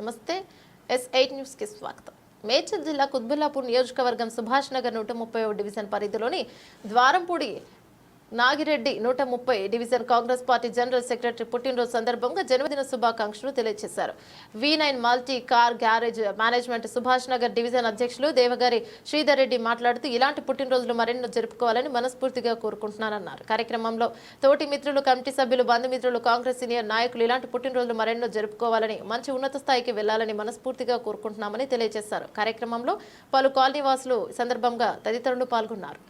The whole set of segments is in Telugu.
నమస్తే ఎస్ ఎయిట్ న్యూస్కి స్వాగతం. మేడ్చల్ జిల్లా కుత్బుల్లాపూర్ నియోజకవర్గం సుభాష్ నగర్ నూట ముప్పై డివిజన్ పరిధిలోని ద్వారంపూడి నాగిరెడ్డి నూట ముప్పై division Congress party general secretary పుట్టినరోజు సందర్భంగా జన్మదిన శుభాకాంక్షలు తెలియజేశారు V nine multi car garage management Subhash Nagar division అధ్యక్షులు దేవగారి శ్రీధర్ రెడ్డి మాట్లాడుతూ ఇలాంటి పుట్టినరోజులు మరెన్నో జరుపుకోవాలని మనస్ఫూర్తిగా కోరుకుంటున్నారన్నారు కార్యక్రమంలో తోటి మిత్రులు కమిటీ సభ్యులు బంధుమిత్రులు కాంగ్రెస్ సీనియర్ నాయకులు ఇలాంటి పుట్టినరోజులు మరెన్నో జరుపుకోవాలని మంచి ఉన్నత స్థాయికి వెళ్ళాలని మనస్ఫూర్తిగా కోరుకుంటున్నామని తెలియజేశారు కార్యక్రమంలో పలు కాలనీ వాసులు సందర్భంగా తదితరులు పాల్గొన్నారు.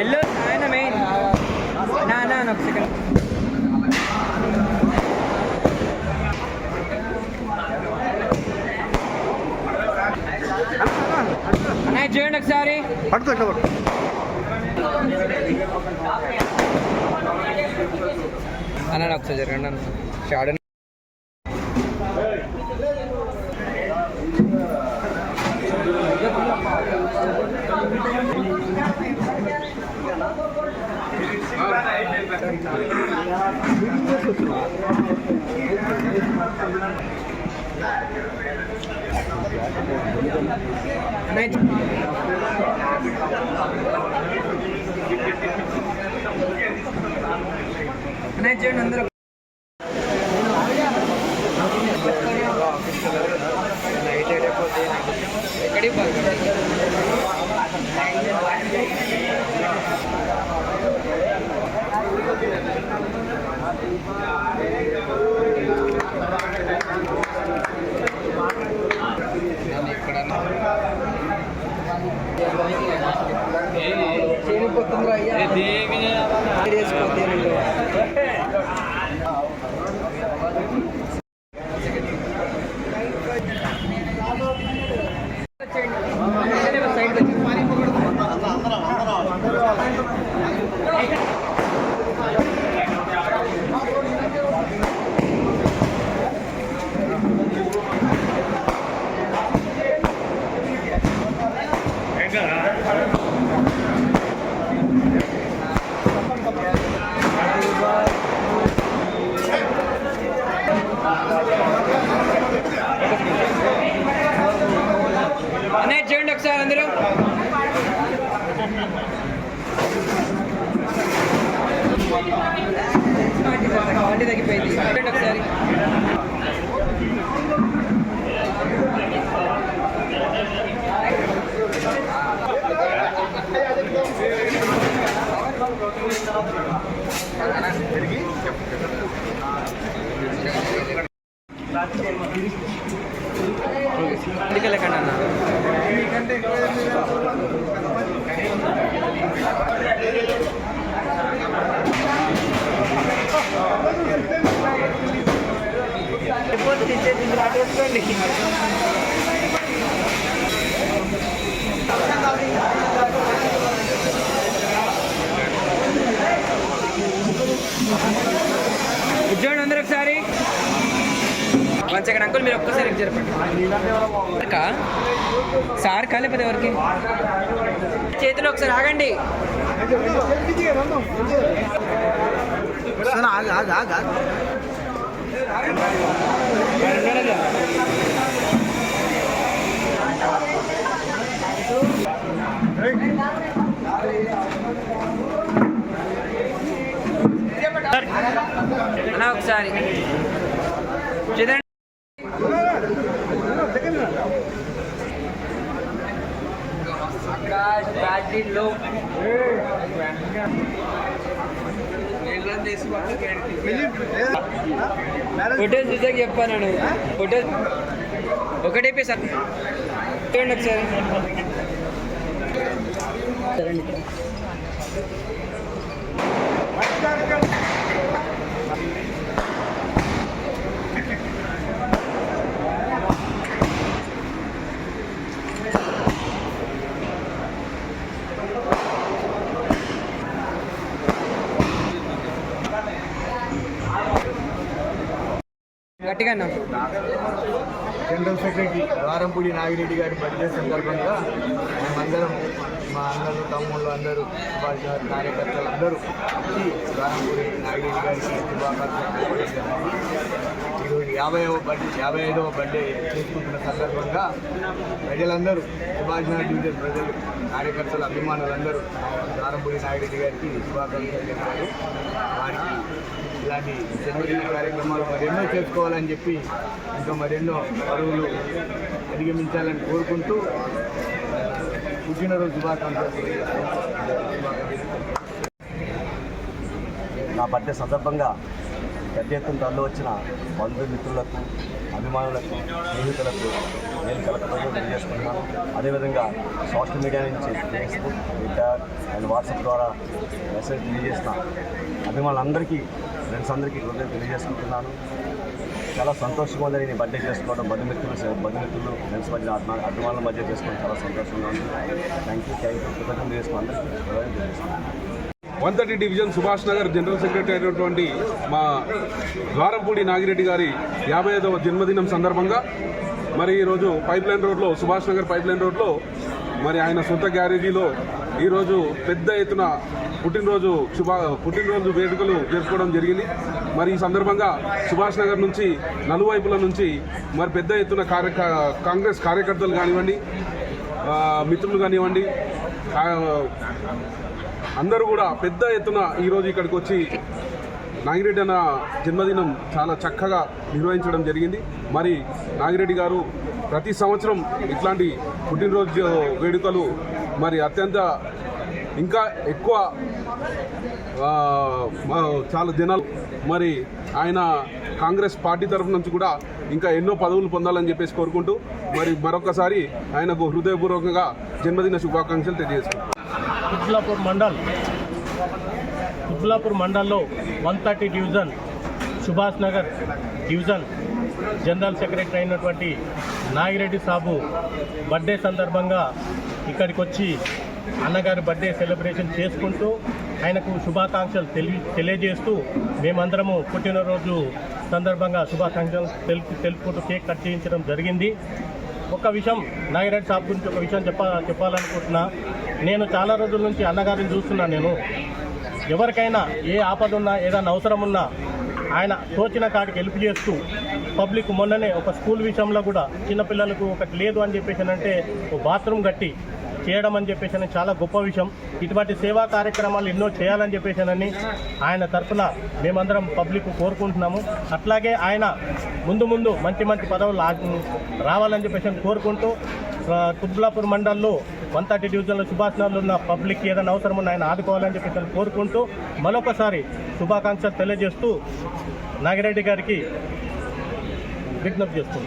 ఎల్లు ఆయన మెయిన్ నా నా ఒక సెకండ్ అన్నయ్య చూడండి ఒకసారి. పడుతుంది ఎట్లా పడుతుంది అన్న ఒకసారి జరగండి అన్న. షాడో అన్నయ్య అన్నయ్య చూడండి చేరిపోతుందిరా క్వాలిటీ తగ్గిపోయింది చూడండి ఒకసారి అన్న చూడండి అందరూ ఒకసారి. వన్ సెకండ్ అంకుల్ మీరు ఒక్కసారి కా సార్ కా లేకపోతే ఎవరికి? చేతిలో ఒకసారి ఆగండి. ఆగ ఆగ ఆగ ఒకసారి. చూడండి చూసాక చెప్పాను నేను. ఫోటోస్ ఒకటే సార్ చూడండి ఒకసారి. గట్టిగా అన్నా జనరల్ సెక్రటరీ వారంపూడి నాగిరెడ్డి గారి బర్త్డే సందర్భంగా మేమందరం మా అందరూ తమ్ముళ్ళు అందరూ సుభాష్ కార్యకర్తలు అందరూ వచ్చి వారంపూడి నాగిరెడ్డి గారికి శుభాకాంక్షలు ఈరోజు యాభైవ బర్త్డే యాభై ఐదవ బర్త్డే చేసుకుంటున్న సందర్భంగా ప్రజలందరూ సుభాష్ నగర్ డివిజన్ ప్రజలు కార్యకర్తలు అభిమానులందరూ వారంపూడి నాగిరెడ్డి గారికి శుభాకాంక్షలు చెప్పారు వారికి ఇలాంటి జన్మదిన కార్యక్రమాలు మరెన్నో చేసుకోవాలని చెప్పి ఇంకా మరెన్నో పరువులు అధిగమించాలని కోరుకుంటూ పుట్టినరోజు శుభాకాంక్షలు నా బర్త్డే సందర్భంగా పెద్ద ఎత్తున తరలి వచ్చిన బంధుమిత్రులకు అభిమానులకు స్నేహితులకు నేను కలకత్తాలో తెలియజేసుకుంటున్నాను. అదేవిధంగా సోషల్ మీడియా నుంచి ఫేస్బుక్ ట్విట్టర్ అండ్ వాట్సాప్ ద్వారా మెసేజ్ తెలియజేసిన అభిమానులందరికీ ఫ్రెండ్స్ అందరికీ హృదయం తెలియజేసుకుంటున్నాను. చాలా సంతోషంగా ఉంది నేను బర్త్డే చేసుకోవడం బంధుమిత్రులు బంధుమిత్రులు ఫ్రెండ్స్ మధ్య ఆత్మ అభిమానుల మధ్య చేసుకోవడం చాలా సంతోషంగా ఉంది. థ్యాంక్ యూ థ్యాంక్ యూ కృతజ్ఞతలు చేసుకుని హృదయం one thirty division Subhash Nagar general secretary అయినటువంటి మా ద్వారంపూడి నాగిరెడ్డి గారి యాభై ఐదవ జన్మదినం సందర్భంగా మరి ఈరోజు పైప్ లైన్ రోడ్లో సుభాష్ నగర్ పైప్ లైన్ రోడ్లో మరి ఆయన సొంత గ్యారేజీలో ఈరోజు పెద్ద ఎత్తున పుట్టినరోజు శుభ పుట్టినరోజు వేడుకలు జరుపుకోవడం జరిగింది. మరి ఈ సందర్భంగా సుభాష్ నగర్ నుంచి నలువైపుల నుంచి మరి పెద్ద ఎత్తున కార్య కాంగ్రెస్ కార్యకర్తలు కానివ్వండి మిత్రులు కానివ్వండి అందరూ కూడా పెద్ద ఎత్తున ఈరోజు ఇక్కడికి వచ్చి నాగిరెడ్డి అన్న జన్మదినం చాలా చక్కగా నిర్వహించడం జరిగింది. మరి నాగిరెడ్డి గారు ప్రతి సంవత్సరం ఇట్లాంటి పుట్టినరోజు వేడుకలు మరి అత్యంత ఇంకా ఎక్కువ చాలా జనాలు. మరి ఆయన కాంగ్రెస్ పార్టీ తరఫు నుంచి కూడా ఇంకా ఎన్నో పదవులు పొందాలని చెప్పేసి కోరుకుంటూ మరి మరొకసారి ఆయనకు హృదయపూర్వకంగా జన్మదిన శుభాకాంక్షలు తెలియజేసుకుంటాం మండల్. కుత్లాపూర్ మండల్లో one thirty division Subhash Nagar division general secretary అయినటువంటి నాగిరెడ్డి సాబు బర్త్డే సందర్భంగా ఇక్కడికి వచ్చి అన్నగారి బర్త్డే సెలబ్రేషన్ చేసుకుంటూ ఆయనకు శుభాకాంక్షలు తెలి తెలియజేస్తూ మేమందరము పుట్టినరోజు సందర్భంగా శుభాకాంక్షలు తెలుపు తెలుపుకుంటూ కేక్ కట్ చేయించడం జరిగింది. ఒక విషయం నాగిరెడ్డి సాబ్ గురించి ఒక విషయం చెప్ప చెప్పాలనుకుంటున్నా. నేను చాలా రోజుల నుంచి అన్నగారిని చూస్తున్నా నేను. ఎవరికైనా ఏ ఆపద ఉన్నా ఏదైనా అవసరం ఉన్నా ఆయన తోచిన కాడికి హెల్ప్ చేస్తూ పబ్లిక్ మొన్ననే ఒక స్కూల్ విషయంలో కూడా చిన్నపిల్లలకు ఒకటి లేదు అని చెప్పేసి అంటే ఒక బాత్రూమ్ కట్టి చేయడం అని చెప్పేసి అని చాలా గొప్ప విషయం. ఇటువంటి సేవా కార్యక్రమాలు ఎన్నో చేయాలని చెప్పేసానని ఆయన తరఫున మేమందరం పబ్లిక్ కోరుకుంటున్నాము. అట్లాగే ఆయన ముందు ముందు మంచి మంచి పదవులు రావాలని చెప్పేసి కోరుకుంటూ ఆ, మండల్లో వన్ థర్టీ డివిజన్లో సుభాష్ నగర్లో ఉన్న పబ్లిక్ ఏదైనా అవసరం ఉన్న ఆయన ఆదుకోవాలని చెప్పేసి కోరుకుంటూ మరొకసారి శుభాకాంక్షలు తెలియజేస్తూ నాగిరెడ్డి గారికి విజ్ఞప్తి చేస్తుంది